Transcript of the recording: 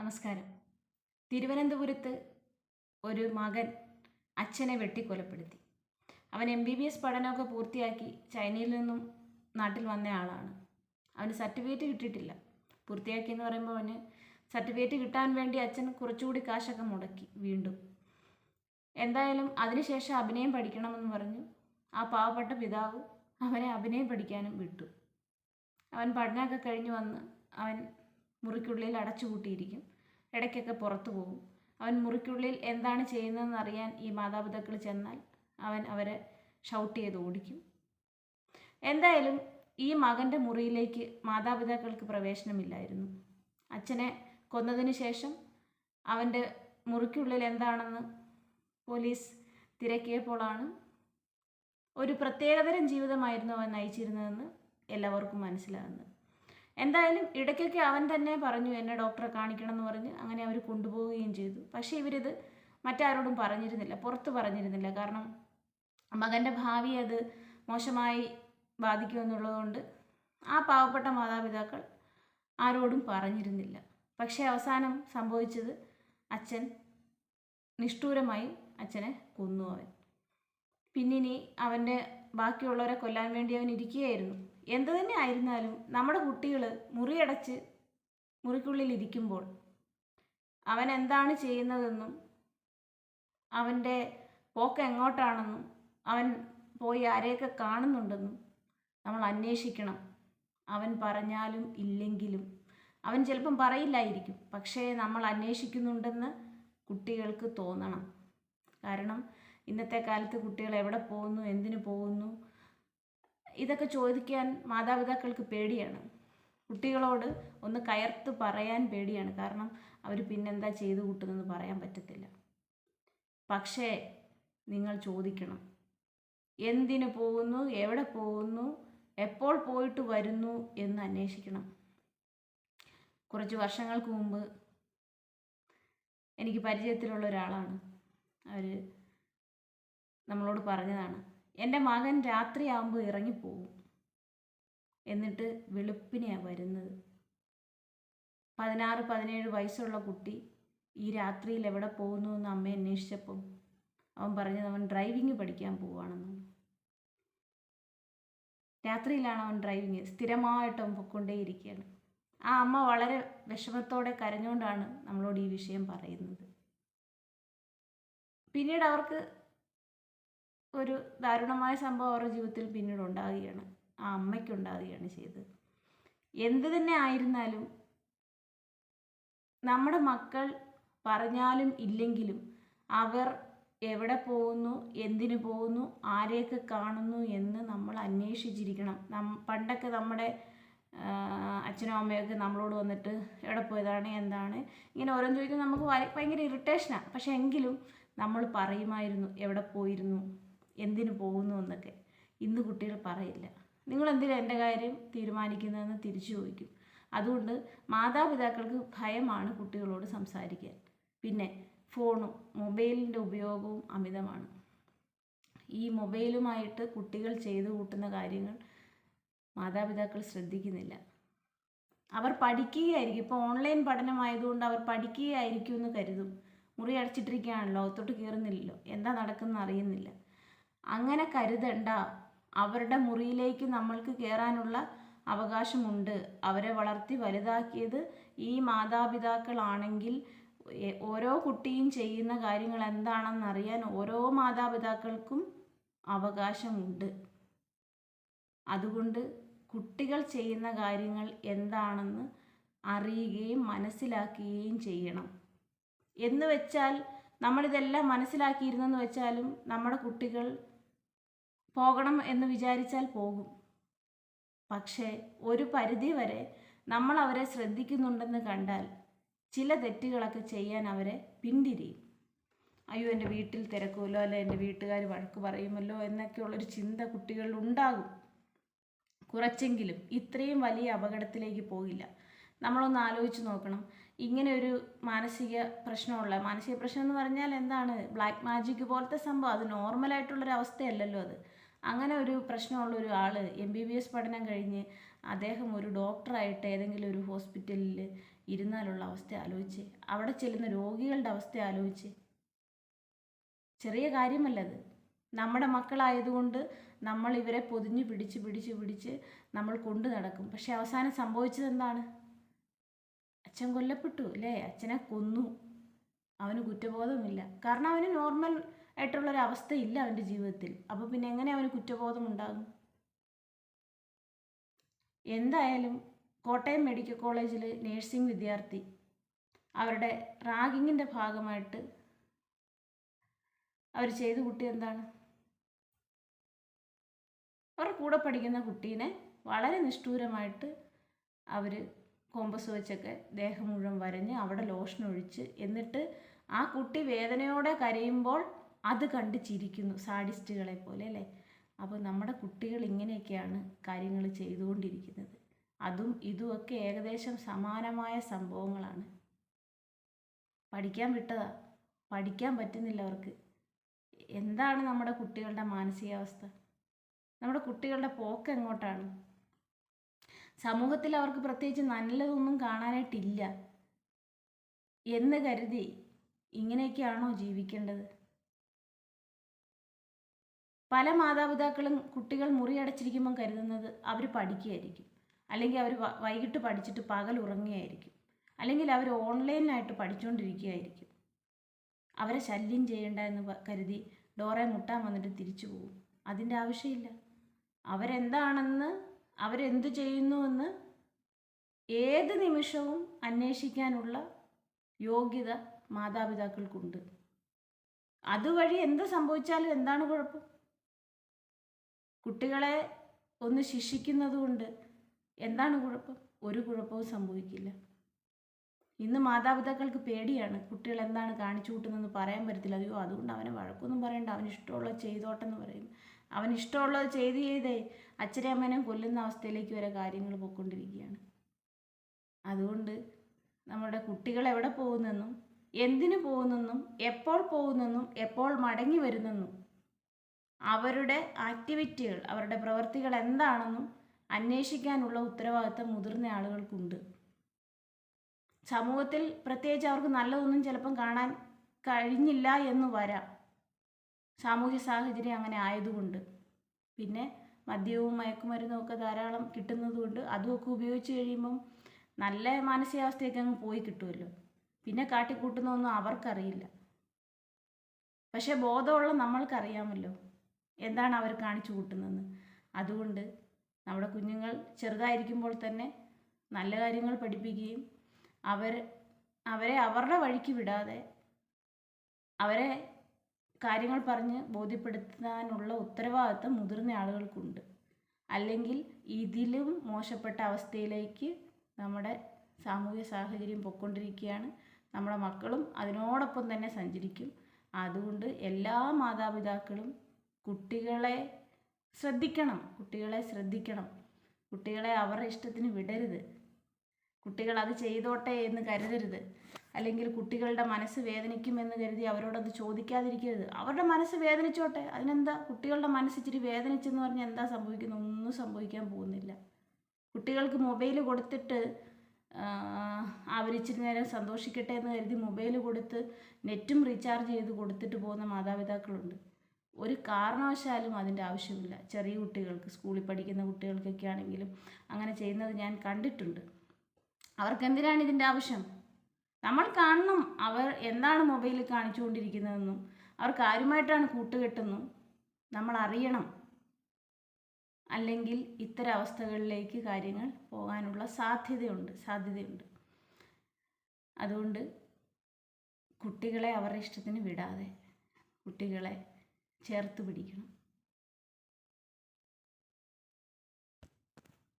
നമസ്കാരം. തിരുവനന്തപുരത്ത് ഒരു മകൻ അച്ഛനെ വെട്ടിക്കൊലപ്പെടുത്തി. അവൻ എം ബി ബി എസ് പഠനമൊക്കെ പൂർത്തിയാക്കി ചൈനയിൽ നിന്നും നാട്ടിൽ വന്ന ആളാണ്. അവന് സർട്ടിഫിക്കറ്റ് കിട്ടിയിട്ടില്ല. പൂർത്തിയാക്കി എന്ന് പറയുമ്പോൾ അവന് സർട്ടിഫിക്കറ്റ് കിട്ടാൻ വേണ്ടി അച്ഛൻ കുറച്ചുകൂടി കാശൊക്കെ മുടക്കി വീണ്ടും. എന്തായാലും അതിനുശേഷം അഭിനയം പഠിക്കണമെന്ന് പറഞ്ഞു. ആ പാവപ്പെട്ട പിതാവ് അവനെ അഭിനയം പഠിക്കാനും വിട്ടു. അവൻ പഠനമൊക്കെ കഴിഞ്ഞു വന്ന് അവൻ മുറിക്കുള്ളിൽ അടച്ചുപൂട്ടിയിരിക്കും ഇടയ്ക്കൊക്കെ പുറത്തു പോകും. അവൻ മുറിക്കുള്ളിൽ എന്താണ് ചെയ്യുന്നതെന്ന് അറിയാൻ ഈ മാതാപിതാക്കൾ ചെന്നാൽ അവൻ അവരെ ഷൗട്ട് ചെയ്ത് ഓടിക്കും. എന്തായാലും ഈ മകന്റെ മുറിയിലേക്ക് മാതാപിതാക്കൾക്ക് പ്രവേശനമില്ലായിരുന്നു. അച്ഛനെ കൊന്നതിന് ശേഷം അവന്റെ മുറിക്കുള്ളിൽ എന്താണെന്ന് പോലീസ് തിരക്കിയപ്പോഴാണ് ഒരു പ്രത്യേകതരം ജീവിതമായിരുന്നു അവൻ നയിച്ചിരുന്നതെന്ന് എല്ലാവർക്കും മനസ്സിലാകുന്നത്. എന്തായാലും ഇടയ്ക്കൊക്കെ അവൻ തന്നെ പറഞ്ഞു എന്നെ ഡോക്ടറെ കാണിക്കണം എന്ന് പറഞ്ഞ് അങ്ങനെ അവർ കൊണ്ടുപോവുകയും ചെയ്തു. പക്ഷേ ഇവരിത് മറ്റാരോടും പറഞ്ഞിരുന്നില്ല പുറത്ത് പറഞ്ഞിരുന്നില്ല. കാരണം മകന്റെ ഭാവി അത് മോശമായി ബാധിക്കുമെന്നുള്ളതുകൊണ്ട് ആ പാവപ്പെട്ട മാതാപിതാക്കൾ ആരോടും പറഞ്ഞിരുന്നില്ല. പക്ഷേ അവസാനം സംഭവിച്ചത് അച്ഛൻ നിഷ്ഠൂരമായി അച്ഛനെ കൊന്നു അവൻ. പിന്നിനി അവന്റെ ബാക്കിയുള്ളവരെ കൊല്ലാൻ വേണ്ടി അവൻ ഇരിക്കുകയായിരുന്നു. എന്തു തന്നെ ആയിരുന്നാലും നമ്മുടെ കുട്ടികൾ മുറിയടച്ച് മുറിക്കുള്ളിൽ ഇരിക്കുമ്പോൾ അവൻ എന്താണ് ചെയ്യുന്നതെന്നും അവന്റെ പോക്ക് എങ്ങോട്ടാണെന്നും അവൻ പോയി ആരെയൊക്കെ കാണുന്നുണ്ടെന്നും നമ്മൾ അന്വേഷിക്കണം. അവൻ പറഞ്ഞാലും ഇല്ലെങ്കിലും. അവൻ ചിലപ്പം പറയില്ലായിരിക്കും. പക്ഷേ നമ്മൾ അന്വേഷിക്കുന്നുണ്ടെന്ന് കുട്ടികൾക്ക് തോന്നണം. കാരണം ഇന്നത്തെ കാലത്ത് കുട്ടികൾ എവിടെ പോകുന്നു എന്തിനു പോകുന്നു ഇതൊക്കെ ചോദിക്കാൻ മാതാപിതാക്കൾക്ക് പേടിയാണ്. കുട്ടികളോട് ഒന്ന് കയർത്ത് പറയാൻ പേടിയാണ്. കാരണം അവർ പിന്നെന്താ ചെയ്തു കൂട്ടുന്നതെന്ന് പറയാൻ പറ്റത്തില്ല. പക്ഷേ നിങ്ങൾ ചോദിക്കണം. എന്തിനു പോകുന്നു? എവിടെ പോകുന്നു? എപ്പോൾ പോയിട്ട് വരുന്നു? എന്ന് അന്വേഷിക്കണം. കുറച്ച് വർഷങ്ങൾക്ക് മുമ്പ് എനിക്ക് പരിചയത്തിലുള്ള ഒരാളാണ്. അവർ നമ്മളോട് പറഞ്ഞതാണ്. എന്റെ മകൻ രാത്രിയാകുമ്പോൾ ഇറങ്ങിപ്പോകും. എന്നിട്ട് വെളുപ്പിനെയാണ് വരുന്നത്. പതിനാറ് പതിനേഴ് വയസ്സുള്ള കുട്ടി ഈ രാത്രിയിൽ എവിടെ പോകുന്നു എന്ന് അമ്മ അന്വേഷിച്ചപ്പം അവൻ പറഞ്ഞത് അവൻ ഡ്രൈവിംഗ് പഠിക്കാൻ പോവുകയാണെന്ന് രാത്രിയിലാണ് അവൻ ഡ്രൈവിങ് സ്ഥിരമായിട്ട് അവൻ പൊക്കൊണ്ടേയിരിക്കുകയാണ് ആ അമ്മ വളരെ വിഷമത്തോടെ കരഞ്ഞുകൊണ്ടാണ് നമ്മളോട് ഈ വിഷയം പറയുന്നത്. പിന്നീട് അവർക്ക് ഒരു ദാരുണമായ സംഭവം അവരുടെ ജീവിതത്തിൽ പിന്നീട് ഉണ്ടാകുകയാണ്. ആ അമ്മയ്ക്ക് ഉണ്ടാകുകയാണ് ചെയ്തത്. എന്ത് തന്നെ ആയിരുന്നാലും നമ്മുടെ മക്കൾ പറഞ്ഞാലും ഇല്ലെങ്കിലും അവർ എവിടെ പോകുന്നു എന്തിനു പോകുന്നു ആരെയൊക്കെ കാണുന്നു എന്ന് നമ്മൾ അന്വേഷിച്ചിരിക്കണം. നം പണ്ടൊക്കെ നമ്മുടെ അച്ഛനും അമ്മയൊക്കെ നമ്മളോട് വന്നിട്ട് എവിടെ പോയതാണ് എന്താണ് ഇങ്ങനെ ഓരോന്ന് ചോദിക്കുമ്പോൾ നമുക്ക് ഭയങ്കര ഇറിറ്റേഷനാണ് പക്ഷേ എങ്കിലും നമ്മൾ പറയുമായിരുന്നു എവിടെ പോയിരുന്നു എന്തിനു പോകുന്നു എന്നൊക്കെ ഇന്ന് കുട്ടികൾ പറയില്ല. നിങ്ങൾ എന്തിനാ എന്റെ കാര്യം തീരുമാനിക്കുന്നതെന്ന് തിരിച്ചു ചോദിക്കും. അതുകൊണ്ട് മാതാപിതാക്കൾക്ക് ഭയമാണ് കുട്ടികളോട് സംസാരിക്കാൻ. പിന്നെ ഫോണും മൊബൈലിന്റെ ഉപയോഗവും അമിതമാണ്. ഈ മൊബൈലുമായിട്ട് കുട്ടികൾ ചെയ്തു കൂട്ടുന്ന കാര്യങ്ങൾ മാതാപിതാക്കൾ ശ്രദ്ധിക്കുന്നില്ല. അവർ പഠിക്കുകയായിരിക്കും. ഇപ്പോൾ ഓൺലൈൻ പഠനമായതുകൊണ്ട് അവർ പഠിക്കുകയായിരിക്കും എന്ന് കരുതും. മുറി അടച്ചിട്ടിരിക്കുകയാണല്ലോ അകത്തോട്ട് കയറുന്നില്ലല്ലോ. എന്താ നടക്കുന്ന അറിയുന്നില്ല. അങ്ങനെ കരുതണ്ട. അവരുടെ മുറിയിലേക്ക് നമ്മൾക്ക് കയറാനുള്ള അവകാശമുണ്ട്. അവരെ വളർത്തി വലുതാക്കിയത് ഈ മാതാപിതാക്കളാണെങ്കിൽ ഓരോ കുട്ടിയും ചെയ്യുന്ന കാര്യങ്ങൾ എന്താണെന്ന് അറിയാൻ ഓരോ മാതാപിതാക്കൾക്കും അവകാശമുണ്ട്. അതുകൊണ്ട് കുട്ടികൾ ചെയ്യുന്ന കാര്യങ്ങൾ എന്താണെന്ന് അറിയുകയും മനസ്സിലാക്കുകയും ചെയ്യണം. എന്ന് വെച്ചാൽ നമ്മളിതെല്ലാം മനസ്സിലാക്കിയിരുന്നെന്ന് വെച്ചാലും നമ്മുടെ കുട്ടികൾ പോകണം എന്ന് വിചാരിച്ചാൽ പോകും. പക്ഷേ ഒരു പരിധി വരെ നമ്മൾ അവരെ ശ്രദ്ധിക്കുന്നുണ്ടെന്ന് കണ്ടാൽ ചില തെറ്റുകളൊക്കെ ചെയ്യാൻ അവരെ പിന്തിരിയും. അയ്യോ എന്റെ വീട്ടിൽ തിരക്കുമല്ലോ അല്ലെ എന്റെ വീട്ടുകാർ വഴക്ക് പറയുമല്ലോ എന്നൊക്കെയുള്ളൊരു ചിന്ത കുട്ടികളിൽ ഉണ്ടാകും. കുറച്ചെങ്കിലും ഇത്രയും വലിയ അപകടത്തിലേക്ക് പോകില്ല. നമ്മളൊന്ന് ആലോചിച്ച് നോക്കണം. ഇങ്ങനെ ഒരു മാനസിക പ്രശ്നമുള്ള മാനസിക പ്രശ്നം എന്ന് പറഞ്ഞാൽ എന്താണ്? ബ്ലാക്ക് മാജിക് പോലത്തെ സംഭവം. അത് നോർമലായിട്ടുള്ളൊരു അവസ്ഥയല്ലല്ലോ അത്. അങ്ങനെ ഒരു പ്രശ്നമുള്ള ഒരു ആൾ എം ബി ബി എസ് പഠനം കഴിഞ്ഞ് അദ്ദേഹം ഒരു ഡോക്ടറായിട്ട് ഏതെങ്കിലും ഒരു ഹോസ്പിറ്റലിൽ ഇരുന്നാലുള്ള അവസ്ഥ ആലോചിച്ച് അവിടെ ചെല്ലുന്ന രോഗികളുടെ അവസ്ഥ ആലോചിച്ച്. ചെറിയ കാര്യമല്ലത് നമ്മുടെ മക്കളായതുകൊണ്ട് നമ്മൾ ഇവരെ പൊതിഞ്ഞ് പിടിച്ച് പിടിച്ച് പിടിച്ച് നമ്മൾ കൊണ്ടു നടക്കും. പക്ഷെ അവസാനം സംഭവിച്ചത് എന്താണ്? അച്ഛൻ കൊല്ലപ്പെട്ടു അല്ലേ? അച്ഛനെ കൊന്നു. അവന് കുറ്റബോധമില്ല. കാരണം അവന് നോർമൽ ആയിട്ടുള്ളൊരു അവസ്ഥ ഇല്ല അവന്റെ ജീവിതത്തിൽ. അപ്പോൾ പിന്നെ എങ്ങനെ അവന് കുറ്റബോധം ഉണ്ടാകും? എന്തായാലും കോട്ടയം മെഡിക്കൽ കോളേജിൽ നേഴ്സിംഗ് വിദ്യാർത്ഥി അവരുടെ റാഗിങ്ങിന്റെ ഭാഗമായിട്ട് അവർ ചെയ്ത കുട്ടി എന്താണ്? അവരുടെ കൂടെ പഠിക്കുന്ന കുട്ടീനെ വളരെ നിഷ്ഠൂരമായിട്ട് അവർ കോമ്പസ് വെച്ചൊക്കെ ദേഹം മുഴുവൻ വരഞ്ഞ് അവിടെ ലോഷൻ ഒഴിച്ച് എന്നിട്ട് ആ കുട്ടി വേദനയോടെ കരയുമ്പോൾ അത് കണ്ട് ചിരിക്കുന്നു സാഡിസ്റ്റുകളെ പോലെ അല്ലേ? അപ്പോൾ നമ്മുടെ കുട്ടികൾ ഇങ്ങനെയൊക്കെയാണ് കാര്യങ്ങൾ ചെയ്തുകൊണ്ടിരിക്കുന്നത്. അതും ഇതുമൊക്കെ ഏകദേശം സമാനമായ സംഭവങ്ങളാണ്. പഠിക്കാൻ വിട്ടതാ. പഠിക്കാൻ പറ്റുന്നില്ല അവർക്ക്. എന്താണ് നമ്മുടെ കുട്ടികളുടെ മാനസികാവസ്ഥ? നമ്മുടെ കുട്ടികളുടെ പോക്ക് എങ്ങോട്ടാണ്? സമൂഹത്തിൽ അവർക്ക് പ്രത്യേകിച്ച് നല്ലതൊന്നും കാണാനായിട്ടില്ല. എന്ന് കരുതി ഇങ്ങനെയൊക്കെയാണോ ജീവിക്കേണ്ടത്? പല മാതാപിതാക്കളും കുട്ടികൾ മുറി മുറിയടച്ചിരിക്കുമ്പം കരുതുന്നത് അവർ പഠിക്കുകയായിരിക്കും. അല്ലെങ്കിൽ അവർ വൈകിട്ട് പഠിച്ചിട്ട് പകൽ ഉറങ്ങുകയായിരിക്കും. അല്ലെങ്കിൽ അവർ ഓൺലൈനായിട്ട് പഠിച്ചുകൊണ്ടിരിക്കുകയായിരിക്കും അവരെ ശല്യം ചെയ്യേണ്ട എന്ന് കരുതി ഡോറെ മുട്ടാൻ വന്നിട്ട് തിരിച്ചു പോകും. അതിന്റെ ആവശ്യമില്ല. അവരെന്താണെന്ന് അവരെന്ത് ചെയ്യുന്നുവെന്ന് ഏത് നിമിഷവും അന്വേഷിക്കാനുള്ള യോഗ്യത മാതാപിതാക്കൾക്കുണ്ട്. അതുവഴി എന്ത് സംഭവിച്ചാലും എന്താണ് കുഴപ്പം? കുട്ടികളെ ഒന്ന് ശിക്ഷിക്കുന്നത് കൊണ്ട് എന്താണ് കുഴപ്പം? ഒരു കുഴപ്പവും സംഭവിക്കില്ല. ഇന്ന് മാതാപിതാക്കൾക്ക് പേടിയാണ്. കുട്ടികൾ എന്താണ് കാണിച്ചു കൂട്ടുന്നതെന്ന് പറയാൻ പറ്റത്തില്ല. അയ്യോ അതുകൊണ്ട് അവനെ വഴക്കൊന്നും പറയണ്ട. അവന് ഇഷ്ടമുള്ളത് ചെയ്തോട്ടെന്ന് പറയും. അവൻ ഇഷ്ടമുള്ളത് ചെയ്ത് ചെയ്തേ അച്ഛനെ കൊല്ലുന്ന അവസ്ഥയിലേക്ക് വരെ കാര്യങ്ങൾ പോയിക്കൊണ്ടിരിക്കുകയാണ്. അതുകൊണ്ട് നമ്മുടെ കുട്ടികൾ എവിടെ പോകുന്നെന്നും എന്തിനു പോകുന്നെന്നും എപ്പോൾ പോകുന്നെന്നും എപ്പോൾ മടങ്ങി വരുന്നെന്നും അവരുടെ ആക്ടിവിറ്റികൾ അവരുടെ പ്രവൃത്തികൾ എന്താണെന്നും അന്വേഷിക്കാനുള്ള ഉത്തരവാദിത്തം മുതിർന്ന ആളുകൾക്കുണ്ട്. സമൂഹത്തിൽ പ്രത്യേകിച്ച് അവർക്ക് നല്ലതൊന്നും ചിലപ്പം കാണാൻ കഴിഞ്ഞില്ല എന്ന് വരാം. സാമൂഹ്യ സാഹചര്യം അങ്ങനെ ആയതുകൊണ്ട്. പിന്നെ മദ്യവും മയക്കുമരുന്നും ഒക്കെ ധാരാളം കിട്ടുന്നതുകൊണ്ട് അതുമൊക്കെ ഉപയോഗിച്ച് കഴിയുമ്പം നല്ല മാനസികാവസ്ഥയൊക്കെ അങ്ങ് പോയി കിട്ടുമല്ലോ. പിന്നെ കാട്ടിക്കൂട്ടുന്നൊന്നും അവർക്കറിയില്ല. പക്ഷേ ബോധമുള്ള നമ്മൾക്കറിയാമല്ലോ. എന്താണ് അവർ കാണിച്ചു കൂട്ടുന്നതെന്ന്. അതുകൊണ്ട് നമ്മുടെ കുഞ്ഞുങ്ങൾ ചെറുതായിരിക്കുമ്പോൾ തന്നെ നല്ല കാര്യങ്ങൾ പഠിപ്പിക്കുകയും അവർ അവരെ അവരുടെ വഴിക്ക് വിടാതെ അവരെ കാര്യങ്ങൾ പറഞ്ഞ് ബോധ്യപ്പെടുത്താനുള്ള ഉത്തരവാദിത്തം മുതിർന്ന ആളുകൾക്കുണ്ട്. അല്ലെങ്കിൽ ഇതിലും മോശപ്പെട്ട അവസ്ഥയിലേക്ക് നമ്മുടെ സാമൂഹ്യ സാഹചര്യം പൊയ്ക്കൊണ്ടിരിക്കുകയാണ്. നമ്മുടെ മക്കളും അതിനോടൊപ്പം തന്നെ സഞ്ചരിക്കും. അതുകൊണ്ട് എല്ലാ മാതാപിതാക്കളും കുട്ടികളെ ശ്രദ്ധിക്കണം. കുട്ടികളെ ശ്രദ്ധിക്കണം. കുട്ടികളെ അവരുടെ ഇഷ്ടത്തിന് വിടരുത്. കുട്ടികൾ അത് ചെയ്തോട്ടെ എന്ന് കരുതരുത്. അല്ലെങ്കിൽ കുട്ടികളുടെ മനസ്സ് വേദനിക്കുമെന്ന് കരുതി അവരോടത് ചോദിക്കാതിരിക്കരുത്. അവരുടെ മനസ്സ് വേദനിച്ചോട്ടെ. അതിനെന്താ? കുട്ടികളുടെ മനസ്സ് ഇച്ചിരി വേദനിച്ചെന്ന് പറഞ്ഞാൽ എന്താ സംഭവിക്കുന്നത്? ഒന്നും സംഭവിക്കാൻ പോകുന്നില്ല. കുട്ടികൾക്ക് മൊബൈൽ കൊടുത്തിട്ട് അവരിച്ചിരി നേരം സന്തോഷിക്കട്ടെ എന്ന് കരുതി മൊബൈൽ കൊടുത്ത് നെറ്റും റീചാർജ് ചെയ്ത് കൊടുത്തിട്ട് പോകുന്ന മാതാപിതാക്കളുണ്ട്. ഒരു കാരണവശാലും അതിന്റെ ആവശ്യമില്ല. ചെറിയ കുട്ടികൾക്ക് സ്കൂളിൽ പഠിക്കുന്ന കുട്ടികൾക്കൊക്കെ ആണെങ്കിലും അങ്ങനെ ചെയ്യുന്നത് ഞാൻ കണ്ടിട്ടുണ്ട്. അവർക്ക് എന്തിനാണ് ഇതിന്റെ ആവശ്യം? നമ്മൾ കാണണം. അവർ എന്താണ് മൊബൈലിൽ കാണിച്ചുകൊണ്ടിരിക്കുന്നതെന്നും അവർ ആരുമായിട്ടാണ് കൂട്ടുകെട്ടെന്നും നമ്മൾ അറിയണം. അല്ലെങ്കിൽ ഇത്തരം അവസ്ഥകളിലേക്ക് കാര്യങ്ങൾ പോകാനുള്ള സാധ്യതയുണ്ട് സാധ്യതയുണ്ട്. അതുകൊണ്ട് കുട്ടികളെ അവരുടെ ഇഷ്ടത്തിന് വിടാതെ കുട്ടികളെ ചേർത്ത് പിടിക്കണം.